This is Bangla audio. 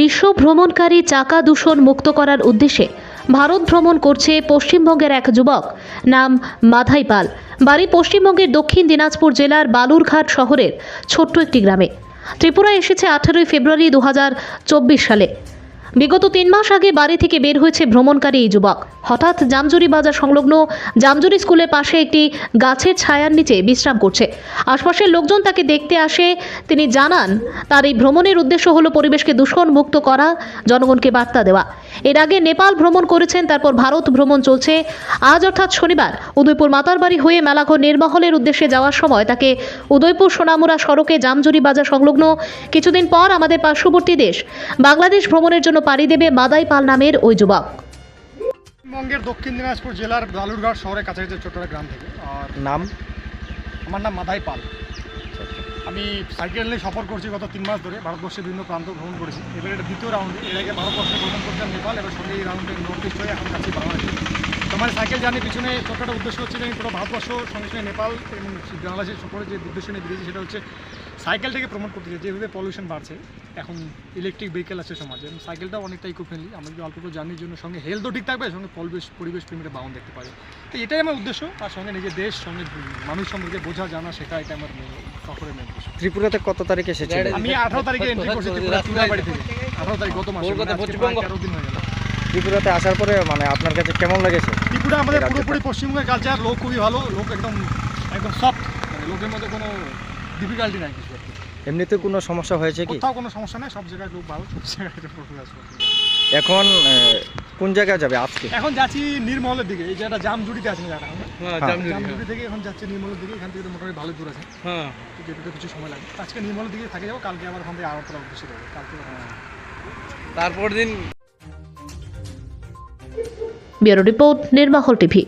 বিশ্ব ভ্রমণকারী চাকা দূষণ মুক্ত করার উদ্দেশ্যে ভারত ভ্রমণ করছে পশ্চিমবঙ্গের এক যুবক, নাম মাধাই পাল। বাড়ি পশ্চিমবঙ্গের দক্ষিণ দিনাজপুর জেলার বালুরঘাট শহরের ছোট্ট একটি গ্রামে। ত্রিপুরা এসেছে আঠারোই ফেব্রুয়ারি দু হাজার চব্বিশ সালে। বিগত তিন মাস আগে বাড়ি থেকে বের হয়েছে ভ্রমণকারী এই যুবক। হঠাৎ জামজুরি বাজার সংলগ্ন জামজুরি স্কুলের পাশে একটি গাছের ছায়ার নিচে বিশ্রাম করছে। আশপাশের লোকজন তাকে দেখতে আসে, তিনি জানান, তার এই ভ্রমণের উদ্দেশ্য হলো পরিবেশকে দূষণ মুক্ত করা, জনগণকে বার্তা দেওয়া। এর আগে নেপাল ভ্রমণ করেছেন তারপর ভারত ভ্রমণ চলছে। আজ অর্থাৎ শনিবার উদয়পুর মাতারবাড়ি হয়ে মেলাঘর নির্মহলের উদ্দেশ্যে যাওয়ার সময় তাকে উদয়পুর সোনামুড়া সড়কে জামজুরি বাজার সংলগ্ন কিছুদিন পর আমাদের পার্শ্ববর্তী দেশ বাংলাদেশ ভ্রমণের জন্য পাড়ি দেবে মাদাই পাল নামের ওই যুবক। পশ্চিমবঙ্গের দক্ষিণ দিনাজপুর জেলার বালুরঘাট শহরের কাছাকাছি ছোট্ট গ্রাম থেকে। আর নাম? আমার নাম মাদাই পাল। আমি সাইকেল নিয়ে সফর করছি গত তিন মাস ধরে। ভারতবর্ষের বিভিন্ন প্রান্ত ভ্রমণ করেছি। এবার এটা দ্বিতীয় রাউন্ডে এর আগে ভারতবর্ষে ভ্রমণ করতাম নেপাল, এবার সঙ্গে এই রাউন্ডে নর্থ ইস্ট হয়ে এখন যাচ্ছি বাংলাদেশে। তো আমার সাইকেল জার্নি পিছনে ছোট্ট একটা উদ্দেশ্য হচ্ছে যে আমি পুরো ভারতবর্ষ, সঙ্গে সঙ্গে নেপাল এবং বাংলাদেশের সফরে যে উদ্দেশ্য নিয়ে বেরিয়েছি, সেটা হচ্ছে সাইকেল থেকে প্রমোট করতে চাই যেভাবে পলিউশন বাড়ছে এখন ইলেকট্রিক ভেহিকেল আছে সমাজে এবং সাইকেলটাও অনেকটা ইকো ফ্রেন্ডলি আমরা যদি অল্প করে জার্নির জন্য সঙ্গে হেলথও ঠিক থাকবে সঙ্গে পরিবেশ পরিবেশ প্রেমীরা বাউন দেখতে পারে তো এটাই আমার উদ্দেশ্য তার সঙ্গে নিজের দেশ সঙ্গে মানুষ সম্পর্কে বোঝা জানা শেখা এটা আমার সফরের মেন উদ্দেশ্য। ত্রিপুরাতে কত তারিখে এসেছে? আমি আঠারো তারিখে এন্ট্রি করছি ত্রিপুরা চুড়াবাড়ি থেকে। আঠারো তারিখ গত মাসে মানে তেরো দিন হয়ে গেল। ত্রিপুরাতে আসার পরে মানে আপনার কাছে কেমন লেগেছে? ত্রিপুরা আমাদের। পুরোপুরি পশ্চিমবঙ্গের কালচার লোক খুবই ভালো লোক একদম একদম সফট মানে লোকের মধ্যে কোনো ডিফিকাল্টি নাই কিছু। আর কি। এমনিতে কোনো সমস্যা হয়েছে কি? কোথাও কোনো সমস্যা নাই সব জায়গায় লোক ভালো সব জায়গায়। এখন কোন জায়গায় যাবে আজকে? এখন যাচ্ছি নির্মলের দিকে এই জায়গাটা জামজুড়িতে আছে জায়গাটা হ্যাঁ। জামজুড়ি থেকে এখন যাচ্ছি নির্মলের দিকে এখান থেকে তো মোটামুটি ভালো দূর আছে। হ্যাঁ। তো যেতে তো কিছু সময় লাগে আজকে নির্মলের দিকে থাকে যাব কালকে আবার ওখান থেকে আগরতলা উদ্দেশ্যে যাব কালকে তারপর দিন ব্যুরো রিপোর্ট নির্মহল টিভি।